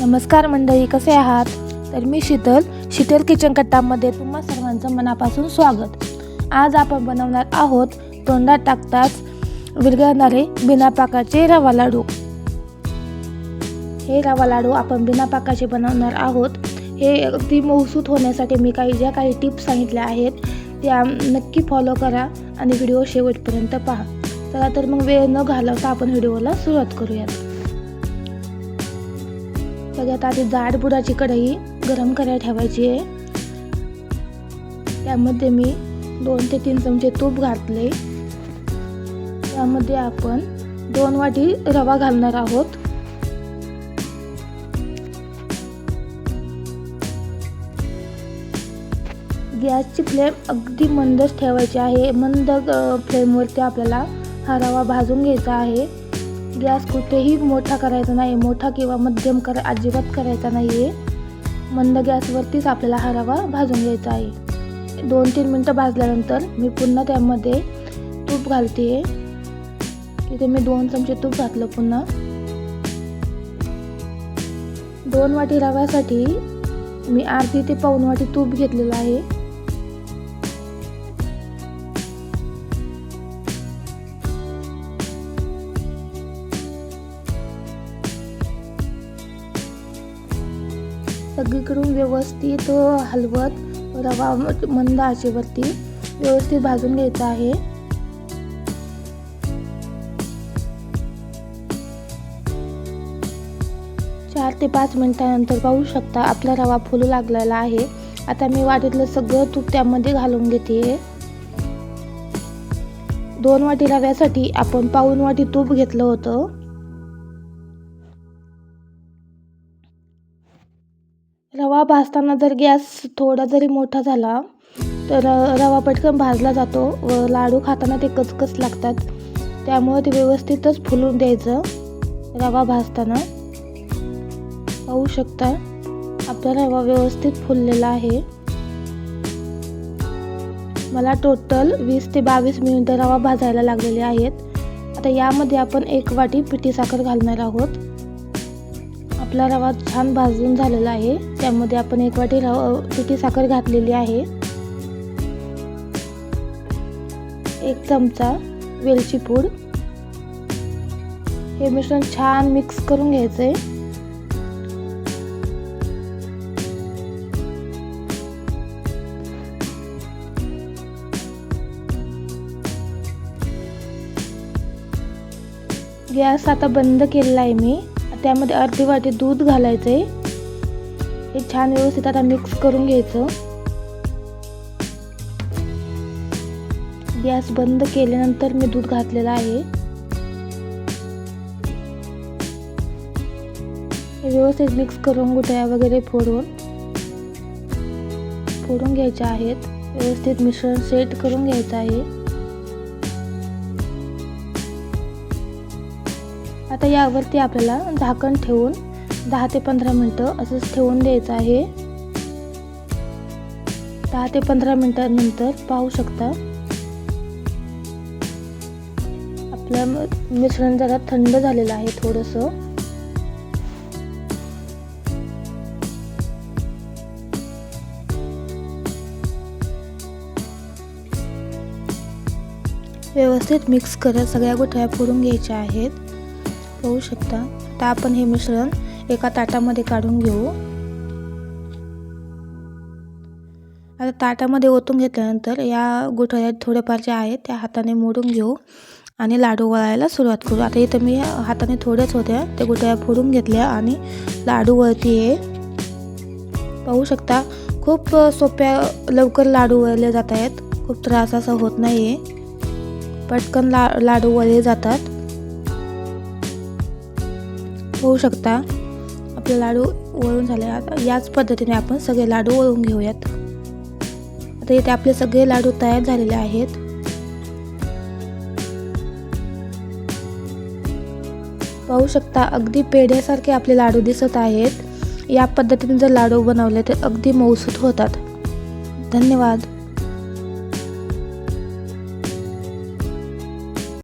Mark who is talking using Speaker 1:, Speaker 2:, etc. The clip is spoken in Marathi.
Speaker 1: नमस्कार मंडळी कसे आहात? तर मी शीतल शीतल किचन कट्टामध्ये तुम्हा सर्वांचं मनापासून स्वागत. आज आपण बनवणार आहोत तोंडात टाकताच विरघळणारे बिना पाकाचे रवा लाडू. हे रवा लाडू आपण बिना पाकाचे बनवणार आहोत. हे अगदी मौसूत होण्यासाठी मी काही ज्या काही टिप्स सांगितल्या आहेत त्या नक्की फॉलो करा आणि व्हिडिओ शेवटपर्यंत पहा. चला तर मग वेळ न घालवता आपण व्हिडिओला सुरुवात करूयात. सगळ्यात आधी जाड बुडाची कढई गरम करायला ठेवायची आहे. त्यामध्ये मी दोन ते तीन चमचे तूप घातले. त्यामध्ये आपण दोन वाटी रवा घालणार आहोत. गॅसची फ्लेम अगदी मंदच ठेवायची आहे. मंद फ्लेमवरती आपल्याला हा रवा भाजून घ्यायचा आहे. गॅस कुठेही मोठा करायचा नाही. मोठा किंवा मध्यम कर अजिबात करायचा नाही आहे मंद गॅसवरतीच आपल्याला हा रवा भाजून घ्यायचा आहे. दोन तीन मिनटं भाजल्यानंतर मी पुन्हा त्यामध्ये तूप घालते आहे इथे मी दोन चमचे तूप घातलं पुन्हा. दोन वाटी रव्यासाठी मी अर्धी ते पाऊन वाटी तूप घेतलेलं आहे. सगळीकडून व्यवस्थित हलवत रवा मंद आचेवरती व्यवस्थित भाजून घ्यायचा आहे. चार ते पाच मिनिटानंतर पाहू शकता आपला रवा फुलू लागलेला आहे. आता मी वाटीतलं सगळं तूप त्यामध्ये घालून घेते. दोन वाटी रव्यासाठी आपण पाऊन वाटी तूप घेतलं होतं. रवा भाजताना जर गॅस थोडा जरी मोठा झाला तर रवा पटकन भाजला जातो व लाडू खाताना ते कचकच लागतात. त्यामुळे ते व्यवस्थितच फुलून द्यायचं रवा भाजताना. पाहू शकता आपला रवा व्यवस्थित फुललेला आहे. मला टोटल वीस ते बावीस मिनिटं रवा भाजायला लागलेले आहेत. आता यामध्ये आपण एक वाटी पिठी साखर घालणार आहोत. आपला रवा छान भाजून झालेला आहे. त्यामध्ये आपण एक वाटी रवा पिठी साखर घातलेली आहे. एक चमचा वेलची पूड. हे मिश्रण छान मिक्स करून घ्यायचं आहे गॅस आता बंद केलेला आहे मी. त्यामध्ये अर्धी वाटी दूध घालायचं आहे हे छान व्यवस्थित आता मिक्स करून घ्यायचं. गॅस बंद केल्यानंतर मी दूध घातलेलं आहे. व्यवस्थित मिक्स करून गुठळ्या वगैरे फोडून फोडून घ्यायच्या आहेत. व्यवस्थित मिश्रण सेट करून घ्यायचं आहे. आता यावरती आपल्याला झाकण ठेवून दहा ते पंधरा मिनटं असंच ठेवून द्यायचं आहे. दहा ते पंधरा मिनटानंतर पाहू शकता. आपलं मिश्रण जरा थंड झालेलं आहे थोडंसं. व्यवस्थित मिक्स करत सगळ्या गोठ्या फोडून घ्यायच्या आहेत. पाहू शकता. आता आपण हे मिश्रण एका ताटामध्ये काढून घेऊ. आता ताटामध्ये ओतून घेतल्यानंतर या गुठळ्या थोड्याफार ज्या आहेत त्या हाताने मोडून घेऊ आणि लाडू वळायला सुरुवात करू. आता इथं मी हाताने थोड्याच होत्या त्या गुठळ्या फोडून घेतल्या आणि लाडू वळती आहे पाहू शकता खूप सोप्या लवकर लाडू वळले जात आहेत. खूप त्रास असा होत नाही आहे पटकन ला लाडू वळले जातात. होऊ शकता. आपले लाडू वळून झाले. आता याच पद्धतीने आपण सगळे लाडू वळून घेऊयात. आता इथे आपले सगळे लाडू तयार झालेले आहेत. पाहू शकता अगदी पेढ्यासारखे आपले लाडू दिसत आहेत. या पद्धतीने जर लाडू बनवले तर अगदी मौसूत होतात. धन्यवाद.